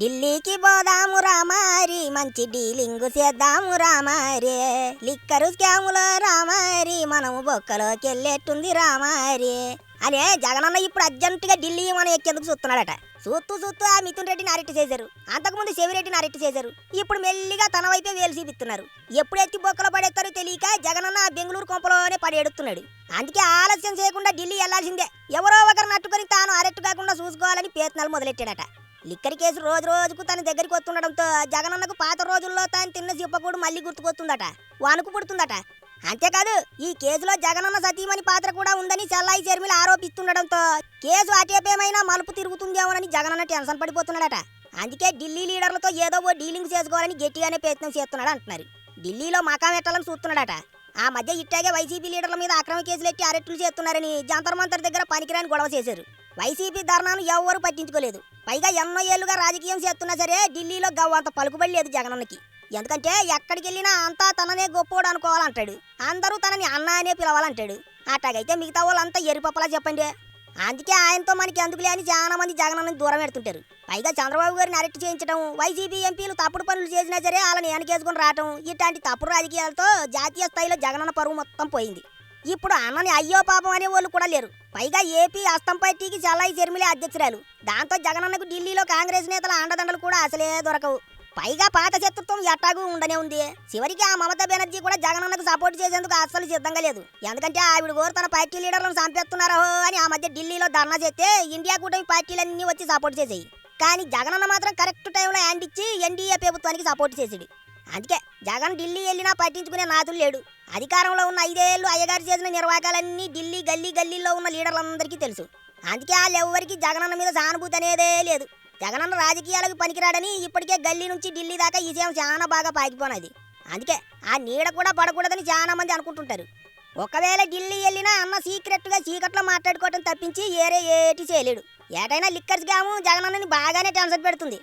ఢిల్లీకి పోదాము రామారి మంచి డీలింగు చేద్దాము రామారి లిక్కరు స్కాములో రామారి మనము బొక్కలోకి వెళ్ళేట్టుంది రామారి అనే జగనన్న ఇప్పుడు అర్జెంటుగా ఢిల్లీ మనం ఎక్కేందుకు చూస్తున్నాడట. చూస్తూ చూస్తూ ఆ మిథున్ రెడ్డిని అరెస్ట్ చేశారు. అంతకుముందు శివిరెడ్డిని అరెస్ట్ చేశారు. ఇప్పుడు మెల్లిగా తన వైపే వేలు చూపిస్తున్నారు. ఎప్పుడు ఎత్తి బొక్కలో పడేస్తారో తెలియక జగనన్న బెంగళూరు కొంపలోనే పడేడుతున్నాడు. అందుకే ఆలస్యం చేయకుండా ఢిల్లీ వెళ్ళాల్సిందే ఎవరో ఒకరు నట్టుకొని తాను అరెస్ట్ కాకుండా చూసుకోవాలని ప్రయత్నాలు మొదలెట్టాడట. లిక్కర్ కేసు రోజు రోజుకు తన దగ్గరికి వస్తుండడంతో జగనన్నకు పాత రోజుల్లో తాను తిన్న చిప్పకూడు మళ్ళీ గుర్తుకొస్తుందట. వానుకు పుడుతుందట అంతేకాదు ఈ కేసులో జగనన్న సతీమణి పాత్ర కూడా ఉందని చెల్లాయి చర్మిలు ఆరోపిస్తుండడంతో కేసు అటేపేమైనా మలుపు తిరుగుతుందేమోనని జగనన్న టెన్షన్ పడిపోతున్నాడట. అందుకే ఢిల్లీ లీడర్లతో ఏదో ఓ డీలింగ్ చేసుకోవాలని గట్టిగానే ప్రయత్నం చేస్తున్నాడు అంటున్నారు. ఢిల్లీలో మకాం ఎట్టాలని చూస్తున్నాడట. ఆ మధ్య ఇట్టాగే వైసీపీ లీడర్ల మీద అక్రమ కేసులు ఎట్టి అరెస్టులు చేస్తున్నారని జంతర్ మంతర్ దగ్గర పనికిరాని గొడవ చేశారు. వైసీపీ ధర్నాను ఎవరు పట్టించుకోలేదు. పైగా ఎన్నో ఏళ్ళుగా రాజకీయం చేస్తున్నా సరే ఢిల్లీలో గవ్వంత పలుకుబడి లేదు జగనన్నకి. ఎందుకంటే ఎక్కడికి వెళ్ళినా అంతా తననే గొప్పోడు అనుకోవాలంటాడు. అందరూ తనని అన్న అనే పిలవాలంటాడు. అట్లాగైతే మిగతా వాళ్ళంతా ఎరిపప్పలా చెప్పండి. అందుకే ఆయనతో మనకి ఎందుకులే అని చాలా మంది జగనన్నని దూరం పెడుతుంటారు. పైగా చంద్రబాబు గారిని అరెస్ట్ చేయించడం వైసీపీ ఎంపీలు తప్పుడు పనులు చేసినా సరే వాళ్ళని వెనకేసుకుని రావటం ఇట్లాంటి తప్పుడు రాజకీయాలతో జాతీయ స్థాయిలో జగనన్న పరువు మొత్తం పోయింది. ఇప్పుడు అన్నని అయ్యో పాపం అనే వాళ్ళు కూడా లేరు. పైగా ఏపీ అస్తం పార్టీకి చల్లాయి చెర్మిలే అధ్యక్షురాలు. దాంతో జగనన్నకు ఢిల్లీలో కాంగ్రెస్ నేతల అండదండలు కూడా అసలే దొరకవు. పైగా పాత శత్రుత్వం ఎట్టాగు ఉండనే ఉంది. చివరికి ఆ మమతా బెనర్జీ కూడా జగనన్నకు సపోర్ట్ చేసేందుకు అస్సలు సిద్ధంగా లేదు. ఎందుకంటే ఆవిడ గోరు తన పార్టీ లీడర్లను చంపేస్తున్నారో అని ఆ మధ్య ఢిల్లీలో ధర్నా చేస్తే ఇండియా కూటమి పార్టీలన్నీ వచ్చి సపోర్ట్ చేసేయి. కానీ జగనన్న మాత్రం కరెక్ట్ టైంలో హ్యాండ్ ఇచ్చి ఎన్డీఏ ప్రభుత్వానికి సపోర్ట్ చేసేది. అందుకే జగన్ ఢిల్లీ వెళ్ళినా పట్టించుకునే నాతులు లేడు. అధికారంలో ఉన్న ఐదేళ్ళు అయ్యగారు చేసిన నిర్వాహకాలన్నీ ఢిల్లీ గల్లీ గల్లీలో ఉన్న లీడర్లందరికీ తెలుసు. అందుకే వాళ్ళు ఎవరికి జగనన్న మీద సానుభూతి అనేదే లేదు. జగనన్న రాజకీయాలకు పనికిరాడని ఇప్పటికే గల్లీ నుంచి ఢిల్లీ దాకా ఈ చాలా బాగా పాకిపోనది అందుకే ఆ నీడ కూడా పడకూడదని చాలా మంది అనుకుంటుంటారు. ఒకవేళ ఢిల్లీ వెళ్ళినా అన్న సీక్రెట్గా చీకట్లో మాట్లాడుకోవటం తప్పించి ఏరే ఏటి చేయలేడు. ఏటైనా లిక్కర్స్ గాము జగనన్నని బాగానే టెన్షన్ పెడుతుంది.